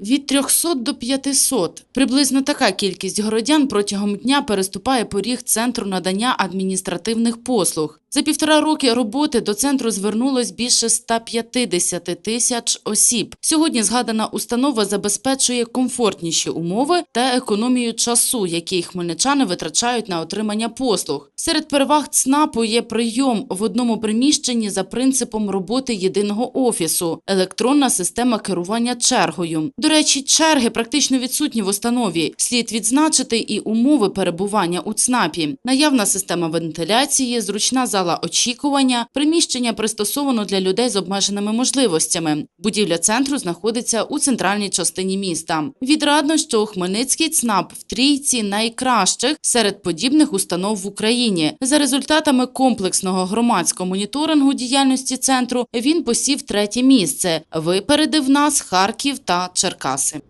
Від 300 до 500. Приблизно така кількість городян протягом дня переступає поріг центру надання адміністративних послуг. За півтора роки роботи до центру звернулось більше 150 тисяч осіб. Сьогодні згадана установа забезпечує комфортніші умови та економію часу, який хмельничани витрачають на отримання послуг. Серед переваг ЦНАПу є прийом в одному приміщенні за принципом роботи єдиного офісу, електронна система керування чергою. До речі, черги практично відсутні в установі. Слід відзначити і умови перебування у ЦНАПі. Наявна система вентиляції, зручна зала очікування, приміщення пристосовано для людей з обмеженими можливостями. Будівля центру знаходиться у центральній частині міста. Відрадно, що Хмельницький ЦНАП в трійці найкращих серед подібних установ в Україні. За результатами комплексного громадського моніторингу діяльності центру він посів третє місце. Випередив нас Харків та Черкаси.